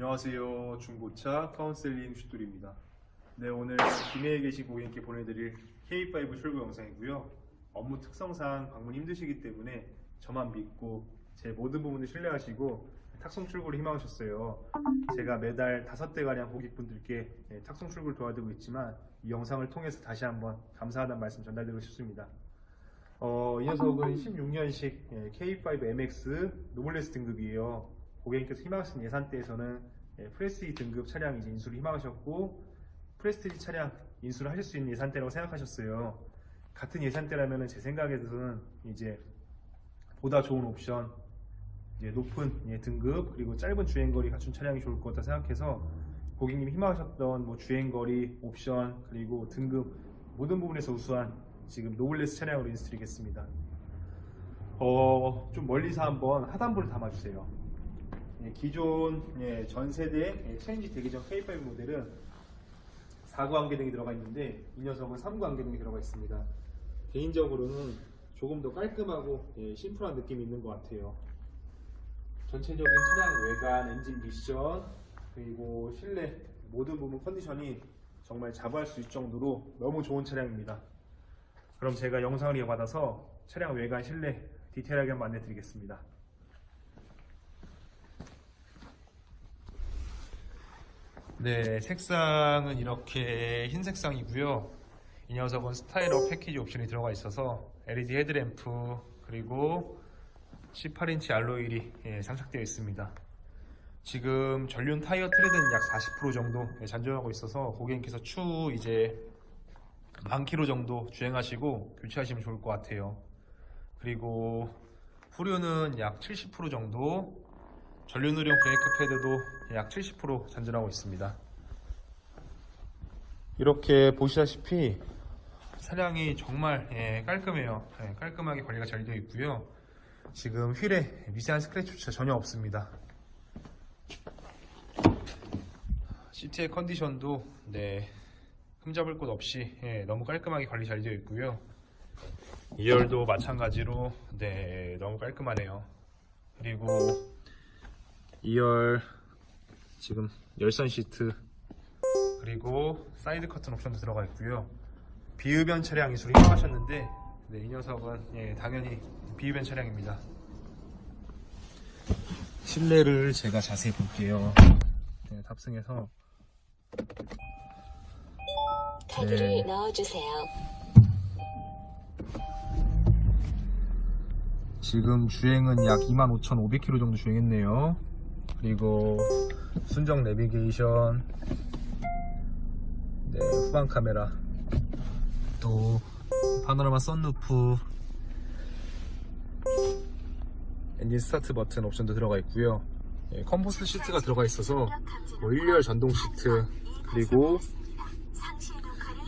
안녕하세요. 중고차 카운셀링 슈돌입니다. 네, 오늘 김해에 계신 고객님께 보내드릴 K5 출고 영상이고요. 업무 특성상 방문 힘드시기 때문에 저만 믿고 제 모든 부분을 신뢰하시고 탁송 출고를 희망하셨어요. 제가 매달 다섯 대가량 고객분들께 네, 탁송 출고를 도와드리고 있지만 이 영상을 통해서 다시 한번 감사하다는 말씀 전달드리고 싶습니다. 어, 이 녀석은 16년식 K5 MX 노블레스 등급이에요. 고객님께서 희망하신 예산대에서는 예, 프레스티 등급 차량 이제 인수를 희망하셨고 프레스티지 차량 인수를 하실 수 있는 예산대라고 생각하셨어요. 같은 예산대라면 제 생각에서는 이제 보다 좋은 옵션, 이제 높은 예, 등급 그리고 짧은 주행거리 갖춘 차량이 좋을 것 같다 생각해서 고객님이 희망하셨던 뭐 주행거리, 옵션 그리고 등급 모든 부분에서 우수한 지금 노블레스 차량으로 인수드리겠습니다. 어, 좀 멀리서 한번 하단부를 담아주세요. 예, 기존 예, 전 세대 예, 체인지 대기 전 K5 모델은 4구 안개등이 들어가 있는데 이 녀석은 3구 안개등이 들어가 있습니다. 개인적으로는 조금 더 깔끔하고 예, 심플한 느낌이 있는 것 같아요. 전체적인 차량 외관, 엔진 미션 그리고 실내 모든 부분 컨디션이 정말 자부할 수 있을 정도로 너무 좋은 차량입니다. 그럼 제가 영상을 이어받아서 차량 외관, 실내 디테일하게 한번 안내 드리겠습니다. 네, 색상은 이렇게 흰 색상이고요. 이 녀석은 스타일업 패키지 옵션이 들어가 있어서 LED 헤드램프 그리고 18인치 알로이리 예, 장착되어 있습니다. 지금 전륜 타이어 트레드는 약 40% 정도 예, 잔존하고 있어서 고객님께서 추후 이제 만 킬로 정도 주행하시고 교체하시면 좋을 것 같아요. 그리고 후륜은 약 70% 정도 전륜우령 브레이크 패드도 약 70% 잔존하고 있습니다. 이렇게 보시다시피 차량이 정말 예, 깔끔해요. 예, 깔끔하게 관리가 잘 되어 있고요. 지금 휠에 미세한 스크래치조차 전혀 없습니다. 시트의 컨디션도 네, 흠잡을 곳 없이 예, 너무 깔끔하게 관리 잘 되어 있고요. 2열도 마찬가지로 네, 너무 깔끔하네요. 그리고 2열 지금 열선 시트 그리고 사이드 커튼 옵션도 들어가 있고요. 비흡연 차량 이수를 희망하셨는데 네, 이 녀석은 예, 당연히 비흡연 차량입니다. 실내를 제가 자세히 볼게요. 네, 탑승해서 카드를 네. 넣어주세요. 지금 주행은 약 25,500km 정도 주행했네요. 그리고 순정 내비게이션, 네, 후방 카메라, 또 파노라마 썬루프, 엔진 스타트 버튼 옵션도 들어가 있고요. 예, 컴포스트 시트가 들어가 있어서 뭐 1열 전동 시트 그리고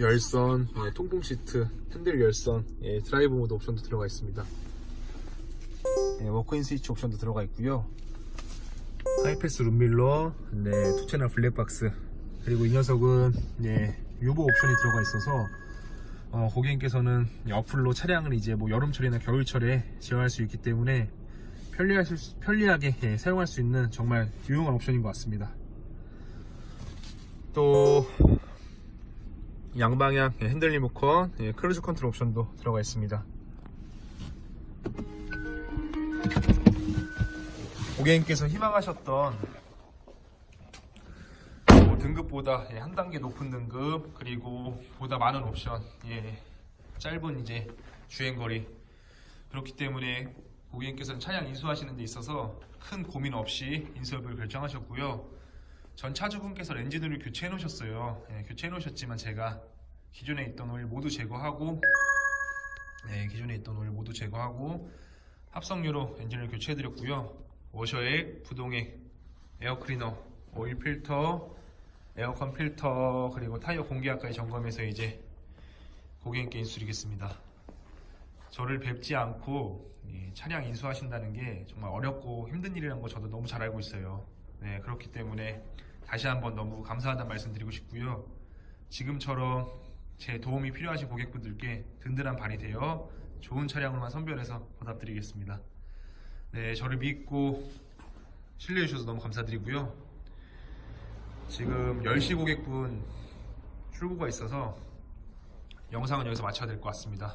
열선, 예, 통풍 시트, 핸들 열선, 예, 드라이브 모드 옵션도 들어가 있습니다. 예, 워크인 스위치 옵션도 들어가 있고요. 하이패스 룸밀러, 네, 투 채널 블랙박스, 그리고 이 녀석은 네, 유보 옵션이 들어가 있어서 어, 고객님께서는 어플로 차량을 이제 뭐 여름철이나 겨울철에 제어할 수 있기 때문에 편리하실 수- 편리하게 예, 사용할 수 있는 정말 유용한 옵션인 것 같습니다. 또 양방향 예, 핸들 리모컨, 예, 크루즈 컨트롤 옵션도 들어가 있습니다. 고객님께서 희망하셨던 뭐 등급보다 예, 한 단계 높은 등급 그리고 보다 많은 옵션 예, 짧은 이제 주행거리. 그렇기 때문에 고객님께서는 차량 인수하시는 데 있어서 큰 고민 없이 인수업을 결정하셨고요. 전 차주분께서 렌즈들을 교체해 놓으셨어요. 예, 교체해 놓으셨지만 제가 기존에 있던 오일 모두 제거하고 네, 기존에 있던 오일 모두 제거하고 합성유로 엔진을 교체해 드렸고요 워셔액, 부동액, 에어클리너, 오일 필터, 에어컨 필터 그리고 타이어 공기압까지 점검해서 이제 고객님께 인수드리겠습니다. 저를 뵙지 않고 이 차량 인수하신다는 게 정말 어렵고 힘든 일이라는 거 저도 너무 잘 알고 있어요. 네, 그렇기 때문에 다시 한번 너무 감사하다는 말씀 드리고 싶고요. 지금처럼 제 도움이 필요하신 고객분들께 든든한 발이 되어 좋은 차량으로만 선별해서 보답드리겠습니다. 네, 저를 믿고 신뢰해 주셔서 너무 감사드리고요. 지금 10시 고객분 출고가 있어서 영상은 여기서 마쳐야 될 것 같습니다.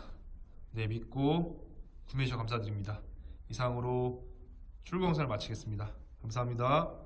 네, 믿고 구매해 주셔서 감사드립니다. 이상으로 출고 영상을 마치겠습니다. 감사합니다.